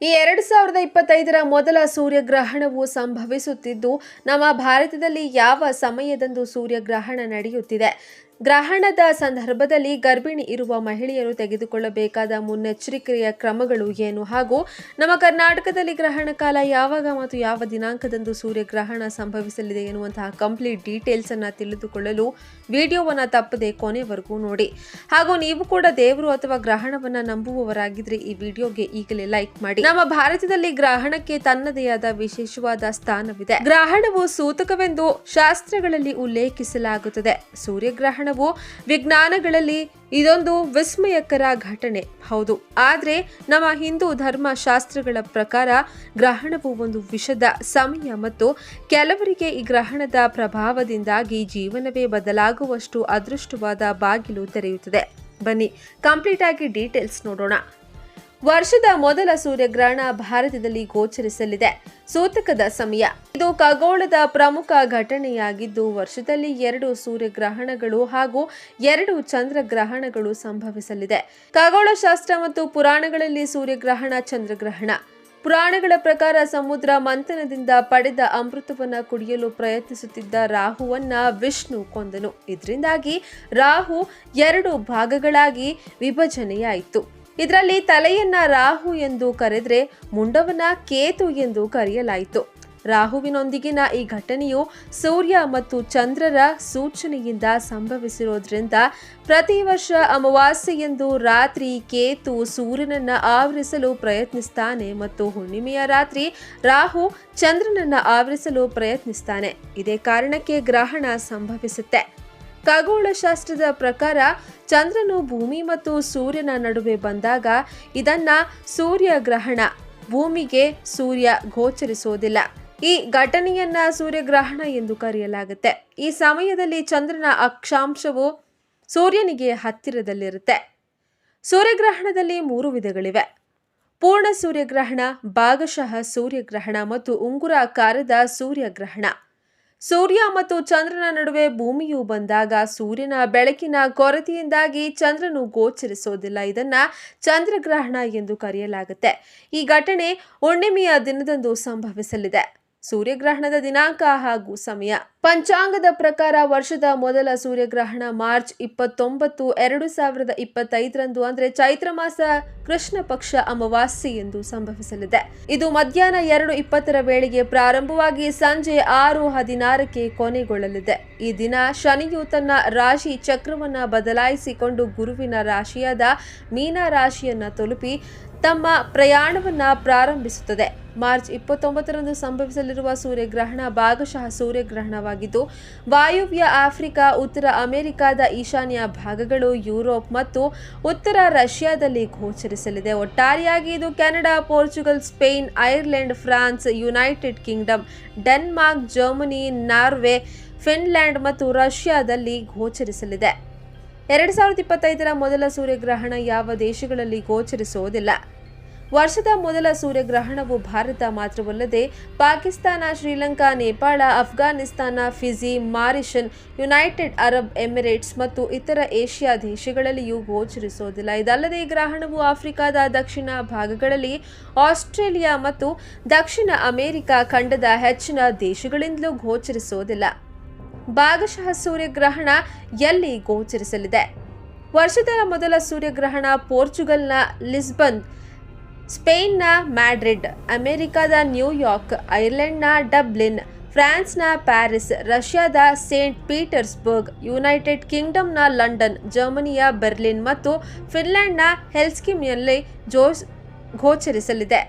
ಈ ಎರಡು ಸಾವಿರದ ಇಪ್ಪತ್ತೈದರ ಮೊದಲ ಸೂರ್ಯಗ್ರಹಣವು ಸಂಭವಿಸುತ್ತಿದ್ದು ನಮ್ಮ ಭಾರತದಲ್ಲಿ ಯಾವ ಸಮಯದಂದು ಸೂರ್ಯಗ್ರಹಣ ನಡೆಯುತ್ತಿದೆ? ಗ್ರಹಣದ ಸಂದರ್ಭದಲ್ಲಿ ಗರ್ಭಿಣಿ ಇರುವ ಮಹಿಳೆಯರು ತೆಗೆದುಕೊಳ್ಳಬೇಕಾದ ಮುನ್ನೆಚ್ಚರಿಕೆಯ ಕ್ರಮಗಳು ಏನು? ಹಾಗೂ ನಮ್ಮ ಕರ್ನಾಟಕದಲ್ಲಿ ಗ್ರಹಣ ಕಾಲ ಯಾವಾಗ ಮತ್ತು ಯಾವ ದಿನಾಂಕದಂದು ಸೂರ್ಯಗ್ರಹಣ ಸಂಭವಿಸಲಿದೆ ಎನ್ನುವಂತಹ ಕಂಪ್ಲೀಟ್ ಡೀಟೇಲ್ಸ್ ಅನ್ನ ತಿಳಿದುಕೊಳ್ಳಲು ವಿಡಿಯೋವನ್ನು ತಪ್ಪದೆ ಕೊನೆವರೆಗೂ ನೋಡಿ. ಹಾಗೂ ನೀವು ಕೂಡ ದೇವರು ಅಥವಾ ಗ್ರಹಣವನ್ನು ನಂಬುವವರಾಗಿದ್ರೆ ಈ ವಿಡಿಯೋಗೆ ಈಗಲೇ ಲೈಕ್ ಮಾಡಿ. ನಮ್ಮ ಭಾರತದಲ್ಲಿ ಗ್ರಹಣಕ್ಕೆ ತನ್ನದೇ ಆದ ವಿಶೇಷವಾದ ಸ್ಥಾನವಿದೆ. ಗ್ರಹಣವು ಸೂತಕವೆಂದು ಶಾಸ್ತ್ರಗಳಲ್ಲಿ ಉಲ್ಲೇಖಿಸಲಾಗುತ್ತದೆ. ಸೂರ್ಯಗ್ರಹಣವು ವಿಜ್ಞಾನಗಳಲ್ಲಿ ಇದೊಂದು ವಿಸ್ಮಯಕರ ಘಟನೆ. ಹೌದು, ಆದರೆ ನಮ್ಮ ಹಿಂದೂ ಧರ್ಮ ಶಾಸ್ತ್ರಗಳ ಪ್ರಕಾರ ಗ್ರಹಣವು ಒಂದು ವಿಷದ ಸಮಯ ಮತ್ತು ಕೆಲವರಿಗೆ ಈ ಗ್ರಹಣದ ಪ್ರಭಾವದಿಂದಾಗಿ ಜೀವನವೇ ಬದಲಾಗುವಷ್ಟು ಅದೃಷ್ಟವಾದ ಬಾಗಿಲು ತೆರೆಯುತ್ತದೆ. ಬನ್ನಿ ಕಂಪ್ಲೀಟ್ ಆಗಿ ಡೀಟೇಲ್ಸ್ ನೋಡೋಣ. ವರ್ಷದ ಮೊದಲ ಸೂರ್ಯಗ್ರಹಣ ಭಾರತದಲ್ಲಿ ಗೋಚರಿಸಲಿದೆ. ಸೂತಕದ ಸಮಯ. ಇದು ಖಗೋಳದ ಪ್ರಮುಖ ಘಟನೆಯಾಗಿದ್ದು, ವರ್ಷದಲ್ಲಿ ಎರಡು ಸೂರ್ಯಗ್ರಹಣಗಳು ಹಾಗೂ ಎರಡು ಚಂದ್ರಗ್ರಹಣಗಳು ಸಂಭವಿಸಲಿದೆ. ಖಗೋಳಶಾಸ್ತ್ರ ಮತ್ತು ಪುರಾಣಗಳಲ್ಲಿ ಸೂರ್ಯಗ್ರಹಣ, ಚಂದ್ರಗ್ರಹಣ. ಪುರಾಣಗಳ ಪ್ರಕಾರ ಸಮುದ್ರ ಮಂಥನದಿಂದ ಪಡೆದ ಅಮೃತವನ್ನು ಕುಡಿಯಲು ಪ್ರಯತ್ನಿಸುತ್ತಿದ್ದ ರಾಹುವನ್ನ ವಿಷ್ಣು ಕೊಂದನು. ಇದರಿಂದಾಗಿ ರಾಹು ಎರಡು ಭಾಗಗಳಾಗಿ ವಿಭಜನೆಯಾಯಿತು. ಇದರಲ್ಲಿ ತಲೆಯನ್ನ ರಾಹು ಎಂದು ಕರೆದ್ರೆ ಮುಂಡವನ್ನ ಕೇತು ಎಂದು ಕರೆಯಲಾಯಿತು. ರಾಹುವಿನೊಂದಿಗಿನ ಈ ಘಟನೆಯು ಸೂರ್ಯ ಮತ್ತು ಚಂದ್ರರ ಸೂಚನೆಯಿಂದ ಸಂಭವಿಸಿರೋದ್ರಿಂದ ಪ್ರತಿ ವರ್ಷ ಅಮಾವಾಸ್ಯೆಯಂದು ರಾತ್ರಿ ಕೇತು ಸೂರ್ಯನನ್ನ ಆವರಿಸಲು ಪ್ರಯತ್ನಿಸ್ತಾನೆ ಮತ್ತು ಹುಣ್ಣಿಮೆಯ ರಾತ್ರಿ ರಾಹು ಚಂದ್ರನನ್ನ ಆವರಿಸಲು ಪ್ರಯತ್ನಿಸ್ತಾನೆ. ಇದೇ ಕಾರಣಕ್ಕೆ ಗ್ರಹಣ ಸಂಭವಿಸುತ್ತೆ. ಖಗೋಳಶಾಸ್ತ್ರದ ಪ್ರಕಾರ ಚಂದ್ರನು ಭೂಮಿ ಮತ್ತು ಸೂರ್ಯನ ನಡುವೆ ಬಂದಾಗ ಇದನ್ನ ಸೂರ್ಯಗ್ರಹಣ ಭೂಮಿಗೆ ಸೂರ್ಯ ಗೋಚರಿಸೋದಿಲ್ಲ ಈ ಘಟನೆಯನ್ನ ಸೂರ್ಯಗ್ರಹಣ ಎಂದು ಕರೆಯಲಾಗುತ್ತೆ. ಈ ಸಮಯದಲ್ಲಿ ಚಂದ್ರನ ಅಕ್ಷಾಂಶವು ಸೂರ್ಯನಿಗೆ ಹತ್ತಿರದಲ್ಲಿರುತ್ತೆ. ಸೂರ್ಯಗ್ರಹಣದಲ್ಲಿ ಮೂರು ವಿಧಗಳಿವೆ. ಪೂರ್ಣ ಸೂರ್ಯಗ್ರಹಣ, ಭಾಗಶಃ ಸೂರ್ಯಗ್ರಹಣ ಮತ್ತು ಉಂಗುರಾಕಾರದ ಸೂರ್ಯಗ್ರಹಣ. ಸೂರ್ಯ ಮತ್ತು ಚಂದ್ರನ ನಡುವೆ ಭೂಮಿಯು ಬಂದಾಗ ಸೂರ್ಯನ ಬೆಳಕಿನ ಕೊರತೆಯಿಂದಾಗಿ ಚಂದ್ರನು ಗೋಚರಿಸೋದಿಲ್ಲ. ಇದನ್ನ ಚಂದ್ರಗ್ರಹಣ ಎಂದು ಕರೆಯಲಾಗುತ್ತೆ. ಈ ಘಟನೆ ಹುಣ್ಣಿಮೆಯ ದಿನದಂದು ಸಂಭವಿಸಲಿದೆ. ಸೂರ್ಯಗ್ರಹಣದ ದಿನಾಂಕ ಹಾಗೂ ಸಮಯ. ಪಂಚಾಂಗದ ಪ್ರಕಾರ ವರ್ಷದ ಮೊದಲ ಸೂರ್ಯಗ್ರಹಣ ಮಾರ್ಚ್ ಇಪ್ಪತ್ತೊಂಬತ್ತು, ಎರಡು ಸಾವಿರದ ಇಪ್ಪತ್ತೈದರಂದು, ಅಂದ್ರೆ ಚೈತ್ರ ಮಾಸ ಕೃಷ್ಣ ಪಕ್ಷ ಅಮಾವಾಸ್ಯೆ ಎಂದು ಸಂಭವಿಸಲಿದೆ. ಇದು ಮಧ್ಯಾಹ್ನ ಎರಡು ಇಪ್ಪತ್ತರ ವೇಳೆಗೆ ಪ್ರಾರಂಭವಾಗಿ ಸಂಜೆ ಆರು ಹದಿನಾರಕ್ಕೆ ಕೊನೆಗೊಳ್ಳಲಿದೆ. ಈ ದಿನ ಶನಿಯು ತನ್ನ ರಾಶಿ ಚಕ್ರವನ್ನ ಬದಲಾಯಿಸಿಕೊಂಡು ಗುರುವಿನ ರಾಶಿಯಾದ ಮೀನ ರಾಶಿಯನ್ನು ತಲುಪಿ ತಮ್ಮ ಪ್ರಯಾಣವನ್ನು ಪ್ರಾರಂಭಿಸುತ್ತದೆ. ಮಾರ್ಚ್ ಇಪ್ಪತ್ತೊಂಬತ್ತರಂದು ಸಂಭವಿಸಲಿರುವ ಸೂರ್ಯಗ್ರಹಣ ಭಾಗಶಃ ಸೂರ್ಯಗ್ರಹಣವಾಗಿದ್ದು, ವಾಯುವ್ಯ ಆಫ್ರಿಕಾ, ಉತ್ತರ ಅಮೆರಿಕಾದ ಈಶಾನ್ಯ ಭಾಗಗಳು, ಯುರೋಪ್ ಮತ್ತು ಉತ್ತರ ರಷ್ಯಾದಲ್ಲಿ ಗೋಚರಿಸಲಿದೆ. ಒಟ್ಟಾರೆಯಾಗಿ ಇದು Canada, Portugal, Spain, Ireland, France, United Kingdom, Denmark, Germany, Norway, Finland ಮತ್ತು ರಷ್ಯಾದಲ್ಲಿ ಗೋಚರಿಸಲಿದೆ. ಎರಡು ಸಾವಿರದ ಇಪ್ಪತ್ತೈದರ ಮೊದಲ ಸೂರ್ಯಗ್ರಹಣ ಯಾವ ದೇಶಗಳಲ್ಲಿ ಗೋಚರಿಸುವುದಿಲ್ಲ. ವರ್ಷದ ಮೊದಲ ಸೂರ್ಯಗ್ರಹಣವು ಭಾರತ ಮಾತ್ರವಲ್ಲದೆ Pakistan, Sri Lanka, Nepal, Afghanistan, Fiji, Mauritius, United Arab Emirates ಮತ್ತು ಇತರ ಏಷ್ಯಾ ದೇಶಗಳಲ್ಲಿಯೂ ಗೋಚರಿಸುವುದಿಲ್ಲ. ಇದಲ್ಲದೆ ಗ್ರಹಣವು ಆಫ್ರಿಕಾದ ದಕ್ಷಿಣ ಭಾಗಗಳಲ್ಲಿ ಆಸ್ಟ್ರೇಲಿಯಾ ಮತ್ತು ದಕ್ಷಿಣ ಅಮೆರಿಕ ಖಂಡದ ಹೆಚ್ಚಿನ ದೇಶಗಳಿಂದಲೂ ಗೋಚರಿಸುವುದಿಲ್ಲ. ಭಾಗಶಃ ಸೂರ್ಯಗ್ರಹಣ ಎಲ್ಲಿ ಗೋಚರಿಸಲಿದೆ? ವರ್ಷದ ಮೊದಲ ಸೂರ್ಯಗ್ರಹಣ ಪೋರ್ಚುಗಲ್ನ ಲಿಸ್ಬನ್, ಸ್ಪೇನ್ನ ಮ್ಯಾಡ್ರಿಡ್, ಅಮೆರಿಕದ ನ್ಯೂಯಾರ್ಕ್, ಐರ್ಲೆಂಡ್ನ ಡಬ್ಲಿನ್, ಫ್ರಾನ್ಸ್ನ ಪ್ಯಾರಿಸ್, ರಷ್ಯಾದ ಸೇಂಟ್ ಪೀಟರ್ಸ್ಬರ್ಗ್, ಯುನೈಟೆಡ್ ಕಿಂಗ್ಡಮ್ನ ಲಂಡನ್, ಜರ್ಮನಿಯ ಬೆರ್ಲಿನ್ ಮತ್ತು ಫಿನ್ಲೆಂಡ್ನ ಹೆಲ್ಸ್ಕಿಮ್ನಲ್ಲಿ ಜೋಸ್ ಗೋಚರಿಸಲಿದೆ.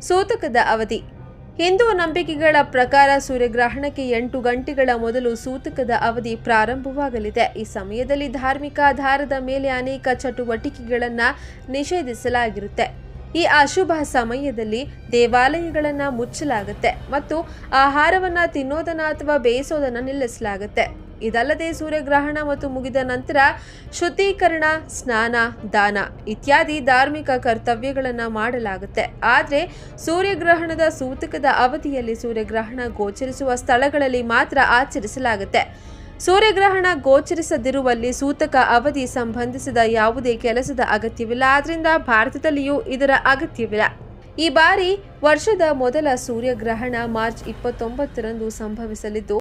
ಸೂತಕದ ಅವಧಿ ಹಿಂದೂ ನಂಬಿಕೆಗಳ ಪ್ರಕಾರ ಸೂರ್ಯಗ್ರಹಣಕ್ಕೆ ಎಂಟು ಗಂಟೆಗಳ ಮೊದಲು ಸೂತಕದ ಅವಧಿ ಪ್ರಾರಂಭವಾಗಲಿದೆ. ಈ ಸಮಯದಲ್ಲಿ ಧಾರ್ಮಿಕ ಆಧಾರದ ಮೇಲೆ ಅನೇಕ ಚಟುವಟಿಕೆಗಳನ್ನು ನಿಷೇಧಿಸಲಾಗಿರುತ್ತೆ. ಈ ಅಶುಭ ಸಮಯದಲ್ಲಿ ದೇವಾಲಯಗಳನ್ನು ಮುಚ್ಚಲಾಗುತ್ತೆ ಮತ್ತು ಆಹಾರವನ್ನು ತಿನ್ನೋದನ್ನು ಅಥವಾ ಬೇಯಿಸೋದನ್ನು ನಿಲ್ಲಿಸಲಾಗುತ್ತೆ. ಇದಲ್ಲದೆ ಸೂರ್ಯಗ್ರಹಣ ಮತ್ತು ಮುಗಿದ ನಂತರ ಶುದ್ಧೀಕರಣ, ಸ್ನಾನ, ದಾನ ಇತ್ಯಾದಿ ಧಾರ್ಮಿಕ ಕರ್ತವ್ಯಗಳನ್ನು ಮಾಡಲಾಗುತ್ತೆ. ಆದರೆ ಸೂರ್ಯಗ್ರಹಣದ ಸೂತಕದ ಅವಧಿಯಲ್ಲಿ ಸೂರ್ಯಗ್ರಹಣ ಗೋಚರಿಸುವ ಸ್ಥಳಗಳಲ್ಲಿ ಮಾತ್ರ ಆಚರಿಸಲಾಗುತ್ತೆ. ಸೂರ್ಯಗ್ರಹಣ ಗೋಚರಿಸದಿರುವಲ್ಲಿ ಸೂತಕ ಅವಧಿ ಸಂಬಂಧಿಸಿದ ಯಾವುದೇ ಕೆಲಸದ ಅಗತ್ಯವಿಲ್ಲ. ಆದ್ದರಿಂದ ಭಾರತದಲ್ಲಿಯೂ ಇದರ ಅಗತ್ಯವಿಲ್ಲ. ಈ ಬಾರಿ ವರ್ಷದ ಮೊದಲ ಸೂರ್ಯಗ್ರಹಣ ಮಾರ್ಚ್ ಇಪ್ಪತ್ತೊಂಬತ್ತರಂದು ಸಂಭವಿಸಲಿದ್ದು